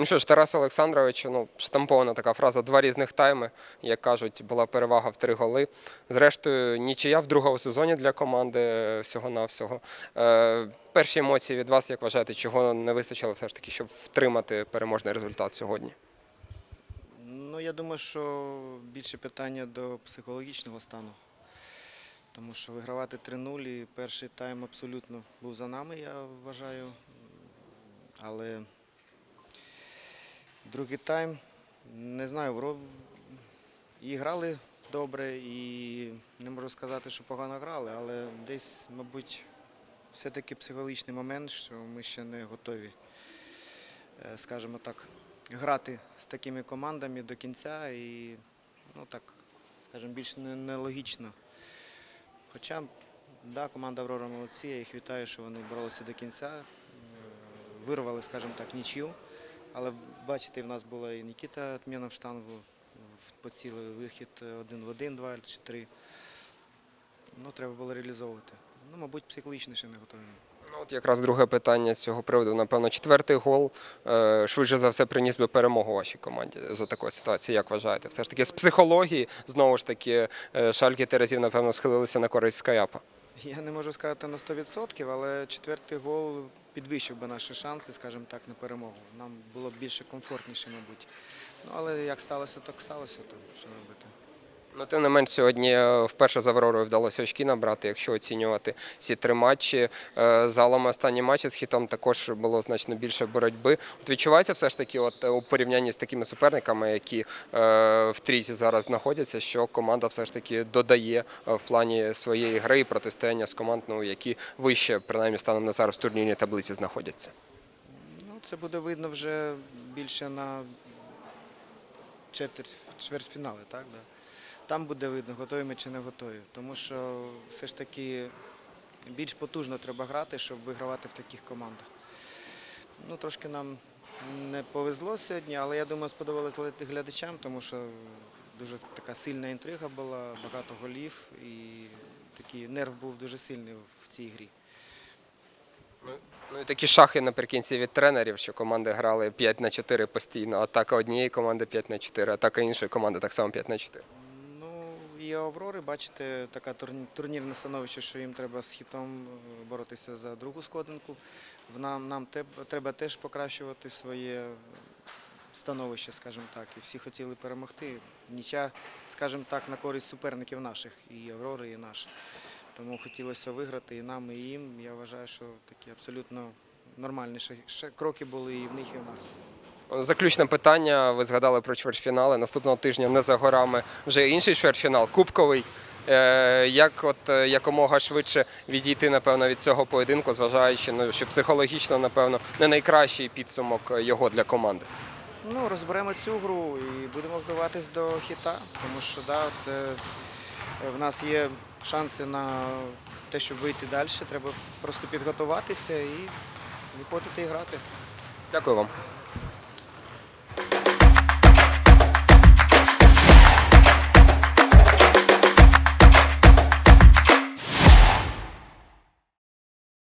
Ну що ж, Тарас Олександрович, ну штампована така фраза два різних тайми. Як кажуть, була перевага в три голи. Зрештою, нічия в другому сезоні для команди всього-навсього. Е, перші емоції від вас, як вважаєте, чого не вистачило все ж таки, щоб втримати переможний результат сьогодні? Ну, я думаю, що більше питання до психологічного стану. Тому що вигравати 3-0 і перший тайм абсолютно був за нами, я вважаю. Але другий тайм, не знаю, і грали добре, і не можу сказати, що погано грали, але десь, мабуть, все-таки психологічний момент, що ми ще не готові, е, скажімо так, грати з такими командами до кінця і, ну так, скажімо, більш нелогічно. Хоча, да, команда Аврора молодці, я їх вітаю, що вони боролися до кінця, е, вирвали, скажімо так, нічю. Але бачите, в нас була і Нікіта Тмєнов штангу, поцілив вихід один в один, два чи три. Ну, треба було реалізовувати. Ну, мабуть, психологічно ще не готові. Ну, от якраз друге питання з цього приводу. Напевно, четвертий гол е, швидше за все приніс би перемогу вашій команді за такої ситуації. Як вважаєте? Все ж таки з психології знову ж таки е, шальки Терезів, напевно, схилилися на користь Скаяпа. Я не можу сказати на 100%, але четвертий гол підвищив би наші шанси, скажімо так, на перемогу. Нам було б більше комфортніше, мабуть. Ну, але як сталося, так сталося, то що робити. Ну, тим не менш, сьогодні е, вперше з Авророю вдалося очки набрати, якщо оцінювати всі три матчі. Е, Загалом останні матчі з хітом також було значно більше боротьби. От відчувається все ж таки, от е, у порівнянні з такими суперниками, які в трійці зараз знаходяться, що команда все ж таки додає в плані своєї гри і протистояння з команд, ну, які вище, принаймні станом на зараз в турнірній таблиці знаходяться. Ну, це буде видно вже більше на четверть, чвертьфінали, так? Да? Там буде видно, готові ми чи не готові. Тому що все ж таки більш потужно треба грати, щоб вигравати в таких командах. Ну, трошки нам не повезло сьогодні, але я думаю, сподобалось глядачам, тому що дуже така сильна інтрига була, багато голів і такий нерв був дуже сильний в цій грі. Ну і такі шахи наприкінці від тренерів, що команди грали 5 на 4 постійно. Атака однієї команди 5 на 4, атака іншої команди так само 5 на 4. І Аврори, бачите, таке турнірне становище, що їм треба з хітом е, боротися за другу сходинку. Нам, нам треба теж покращувати своє становище, скажімо так. І всі хотіли перемогти. Ніча, скажімо так, на користь суперників наших, і Аврори, і наш. Тому хотілося виграти і нам, і їм. Я вважаю, що такі абсолютно нормальні кроки були і в них, і в нас. Заключне питання. Ви згадали про чвертьфінали. Наступного тижня не за горами вже інший чвертьфінал, кубковий. Е, Як от е, якомога швидше відійти, напевно, від цього поєдинку, зважаючи, ну, що психологічно, напевно, не найкращий підсумок його для команди. Ну, розберемо цю гру і будемо готуватись до хіта, тому що да, це е, в нас є шанси на те, щоб вийти далі. Треба просто підготуватися і виходити і грати. Дякую вам.